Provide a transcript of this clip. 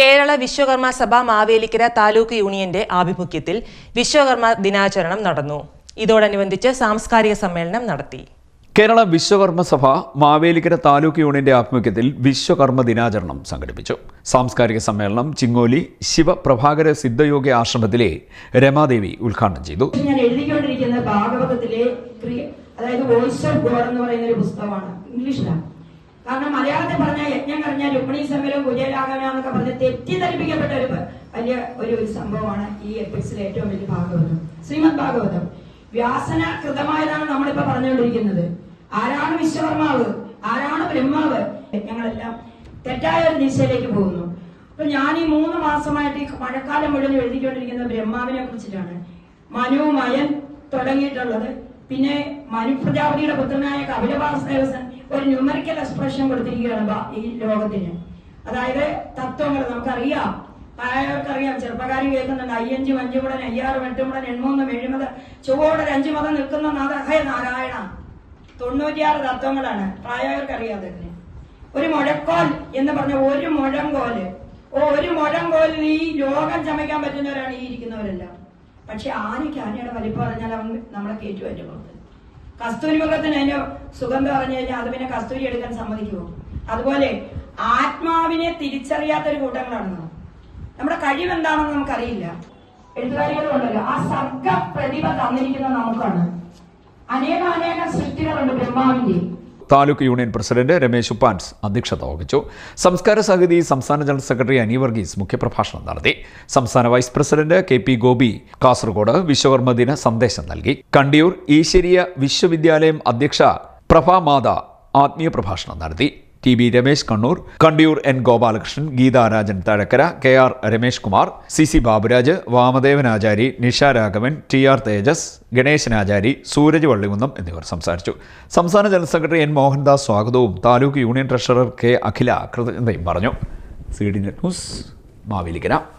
കേരള വിശ്വകർമ്മ സഭ മാവേലിക്കര താലൂക്ക് യൂണിയന്റെ ആഭിമുഖ്യത്തിൽ വിശ്വകർമ്മ ദിനാചരണം നടന്നു. ഇതോടനുബന്ധിച്ച് സാംസ്കാരിക സമ്മേളനം നടത്തി. കേരള വിശ്വകർമ്മ സഭ മാവേലിക്കര താലൂക്ക് യൂണിയന്റെ ആഭിമുഖ്യത്തിൽ വിശ്വകർമ്മ ദിനാചരണം സംഘടിപ്പിച്ചു. സാംസ്കാരിക സമ്മേളനം ചിങ്ങോലി ശിവപ്രഭാകര സിദ്ധയോഗി ആശ്രമത്തിലെ രമാദേവി ഉദ്ഘാടനം ചെയ്തു. ഞാൻ എഴുതിക്കൊണ്ടിരിക്കുന്ന ഭാഗവതത്തിലെ അതായത് വോയിസ് ഓഫ് ഗോഡ് എന്ന് പറയുന്ന ഒരു പുസ്തകമാണ്. ഇംഗ്ലീഷിലാണ്. കാരണം മലയാളത്തിൽ പറഞ്ഞ യജ്ഞം കഴിഞ്ഞ രുക്മിണി സമരം കുജലാഗമ എന്നൊക്കെ പറഞ്ഞ് തെറ്റിദ്ധരിപ്പിക്കപ്പെട്ട ഒരു വലിയ ഒരു ഒരു സംഭവമാണ് ഈ എപ്പിക്സിലെ ഏറ്റവും വലിയ ഭാഗവതം ശ്രീമദ് ഭാഗവതം. വ്യാസന കൃതമായതാണ് നമ്മളിപ്പോ പറഞ്ഞുകൊണ്ടിരിക്കുന്നത്. ആരാണ് വിശ്വകർമാവ്? ആരാണ് ബ്രഹ്മാവ്? യജ്ഞങ്ങളെല്ലാം തെറ്റായ ഒരു ദിശയിലേക്ക് പോകുന്നു. അപ്പൊ ഞാൻ ഈ മൂന്ന് മാസമായിട്ട് ഈ മഴക്കാലം മുഴുവൻ എഴുതിക്കൊണ്ടിരിക്കുന്നത് ബ്രഹ്മാവിനെ കുറിച്ചിട്ടാണ് മനു മയൻ തുടങ്ങിയിട്ടുള്ളത്. പിന്നെ മനു പ്രജാപതിയുടെ പുത്രനായ കപിലവാസദേവസൻ ഒരു ന്യൂമറിക്കൽ എക്സ്പ്രഷൻ കൊടുത്തിരിക്കുകയാണ് ഈ ലോകത്തിന്. അതായത് തത്വങ്ങൾ നമുക്കറിയാം. പ്രായവർക്കറിയാം ചെറുപ്പക്കാരി കേൾക്കുന്നുണ്ട്. അയ്യഞ്ചും അഞ്ചുമുടൻ അയ്യാറും എട്ടുമുടൻ എൺമൂന്നും എഴുമത് ചുവോടെ അഞ്ചു മതം നിൽക്കുന്ന നാഥ ഹേ നാരായണ തൊണ്ണൂറ്റിയാറ് തത്വങ്ങളാണ്. പ്രായവർക്കറിയാതെ ഒരു മുഴക്കോൽ എന്ന് പറഞ്ഞ ഒരു മുഴം കോൽ ഓ ഒരു മുഴം കോലിൽ ഈ ലോകം ചമയ്ക്കാൻ പറ്റുന്നവരാണ് ഈ ഇരിക്കുന്നവരെല്ലാം. പക്ഷെ ആനയ്ക്ക് ആനയുടെ വലിപ്പം പറഞ്ഞാൽ അവൻ നമ്മളെ കയറ്റും അതിന്റെ പുറത്ത് കസ്തൂരി മൃഗത്തിന് അതിന് സുഗന്ധം പറഞ്ഞു കഴിഞ്ഞാൽ അത് പിന്നെ കസ്തൂരി എടുക്കാൻ സമ്മതിക്കുമോ? അതുപോലെ ആത്മാവിനെ തിരിച്ചറിയാത്ത ഒരു കൂട്ടങ്ങളാണ് നമ്മുടെ കഴിവ് എന്താണെന്ന് നമുക്കറിയില്ല എഴുത്തുകാരികളുണ്ടല്ലോ ആ സർഗ പ്രതിഭ തന്നിരിക്കുന്ന നമുക്കാണ്. അനേകം അനേകം സൃഷ്ടികളുണ്ട് ബ്രഹ്മാവിന്റെ താലൂക്ക് യൂണിയൻ പ്രസിഡന്റ് രമേശ് ഉപ്പാൻസ് അധ്യക്ഷത വഹിച്ചു. സംസ്കാര സമിതി സംസ്ഥാന ജനറൽ സെക്രട്ടറി അനി വർഗീസ് മുഖ്യപ്രഭാഷണം നടത്തി. സംസ്ഥാന vice president K P Gopi Kasaragod Vishwakarma ദിന സന്ദേശം നൽകി. കണ്ടിയൂർ ഈശ്വരീയ വിശ്വവിദ്യാലയം അധ്യക്ഷ പ്രഭാമാത ആത്മീയ പ്രഭാഷണം നടത്തി. T B Ramesh Kannur Kandiyoor N Gopalakrishnan Geetharajan Thazhakkara K R Ramesh Kumar C C Baburaj Vamadevanachari Nisha Raghavan T R Thejas Ganesanachari Sooraj Vallikunnam എന്നിവർ സംസാരിച്ചു. സംസ്ഥാന ജനറൽ സെക്രട്ടറി എൻ മോഹൻദാസ് സ്വാഗതവും taluk union treasurer K Akhila കൃതജ്ഞതയും പറഞ്ഞു. C D news Mavelikkara.